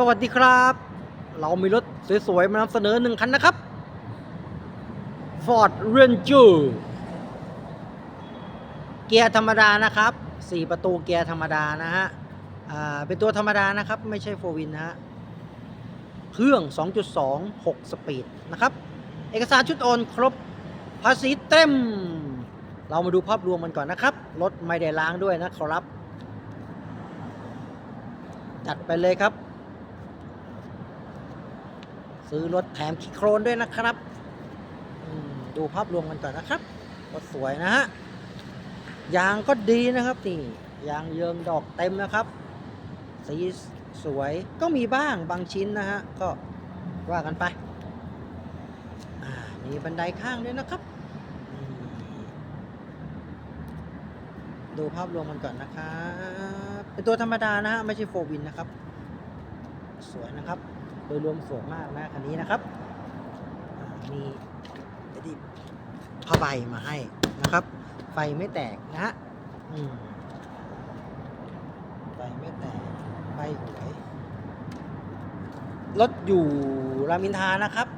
สวัสดีครับ เรามีรถสวยๆ มานำเสนอหนึ่งคันนะครับ Ford Ranger เกียร์ธรรมดานะครับ 4 ประตูเกียร์ธรรมดานะฮะเป็นตัวธรรมดานะครับ ไม่ใช่โฟวินนะฮะ เครื่อง 2.2 6 สปีดนะครับ เอกสารชุดโอนครบ ภาษีเต็ม เรามาดูภาพรวมมันก่อนนะครับ รถไม่ได้ล้างด้วยนะครับ จัดไปเลยครับ ซื้อรถแถมคิโครนด้วยนะครับ ดูภาพรวมกันก่อนนะครับรถสวยนะฮะ ยางก็ดีนะครับนี่ยางเยิงดอกเต็มนะครับ สีสวยก็มีบ้างบางชิ้นนะฮะ ก็ว่ากันไปอ่ามีบันไดข้างด้วยนะครับ ดูภาพรวมกันก่อนนะครับ เป็นตัวธรรมดานะฮะ ไม่ใช่โฟวินนะครับ สวยนะครับ โดยรวมสวยมากนะคันนี้นะครับ มีดิผ้าใบมาให้นะครับ ไฟไม่แตกนะฮะไฟไม่แตก ไฟหวยรถอยู่รามินทานะครับ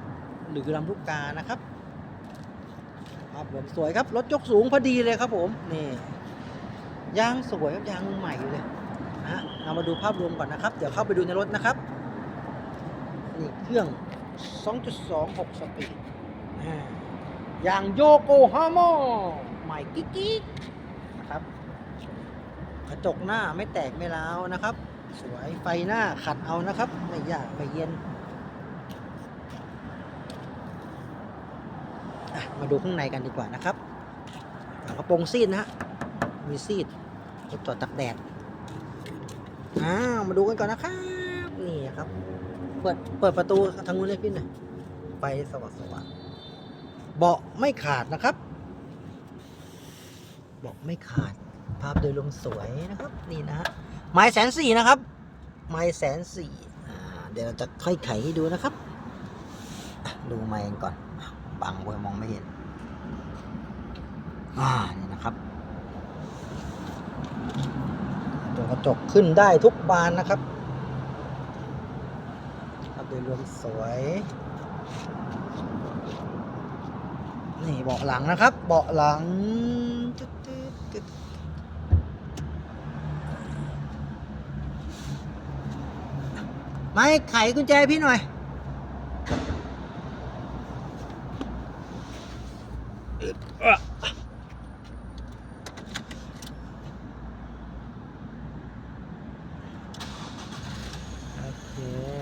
หรือลำลูกกานะครับภาพรวมสวยครับ รถยกสูงพอดีเลยครับผม นี่ยางสวยครับยางใหม่เลยนะฮะเรามาดูภาพรวมก่อนนะครับ เดี๋ยวเข้าไปดูในรถนะครับ เครื่อง 2.26 สปีดอ่ายางโยโกฮาม่าใหม่กิ๊กๆนะครับ กระจกหน้าไม่แตกไม่ร้าวนะครับ สวยไฟหน้าขัดเอานะครับ ไม่ยากไม่เย็นอะมาดูข้างในกันดีกว่านะครับฝากระโปรงซีดนะฮะ มีซีดรถจอดตักแดดอ้าวมาดูกันก่อนนะครับ นี่ครับ เปิดเปิดประตูทางนู้นเลยพี่หน่อยไฟสว่างสว่างเบาะไม่ขาดนะครับ เบาะไม่ขาด ภาพโดยรวมสวยนะครับ นี่นะฮะไม้แสนสี่นะครับ ไม้แสนสี่เดี๋ยวเราจะค่อยไขให้ดูนะครับ ดูไม้ก่อน บังไว้มองไม่เห็น อ่า นี่นะครับ ตัวกระจกขึ้นได้ทุกบานนะครับ โดยรวมสวย นี่เบาะหลังนะครับ เบาะหลังไม่ไขกุญแจพี่หน่อยโอเค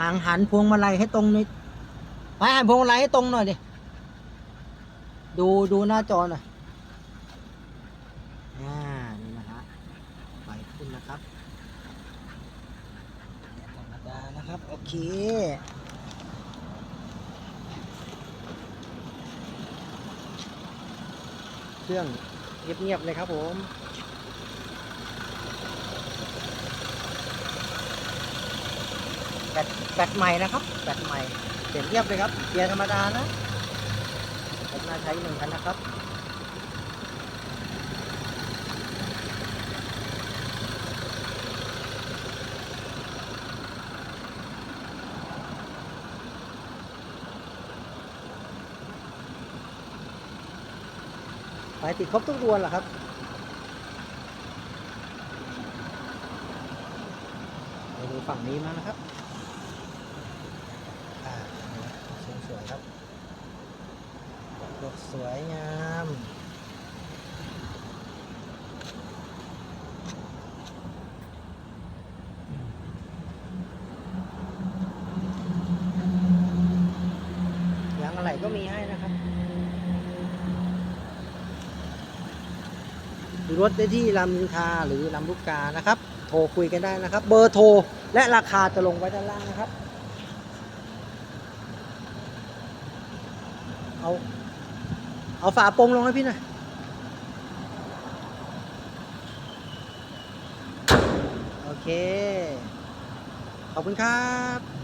หางหันพวงมาลัยให้ตรงนิดไปหันพวงมาลัยให้ตรงหน่อยดิ ดูดูหน้าจอหน่อยอ่านี่นะฮะไฟขึ้นนะครับธรรมดานะครับ โอเคเครื่องเงียบๆเลยครับผม แบตแบตใหม่นะครับแบตใหม่เสียงเรียบเลยครับเกียร์ธรรมดานะผมน่าใช้หนึ่งคันนะครับไปติดครบทุกดวงเหรอครับ ไปดูฝั่งนี้มานะครับ อ่าสวยๆครับรถ สวยงามยางอะไรก็มีให้นะครับรถได้ที่ลำนินทาหรือลำลูกกานะครับ โทรคุยกันได้นะครับ เบอร์โทรและราคาจะลงไว้ด้านล่างนะครับเอา เอาฝาโปรงลงให้พี่หน่อยโอเค ขอบคุณครับ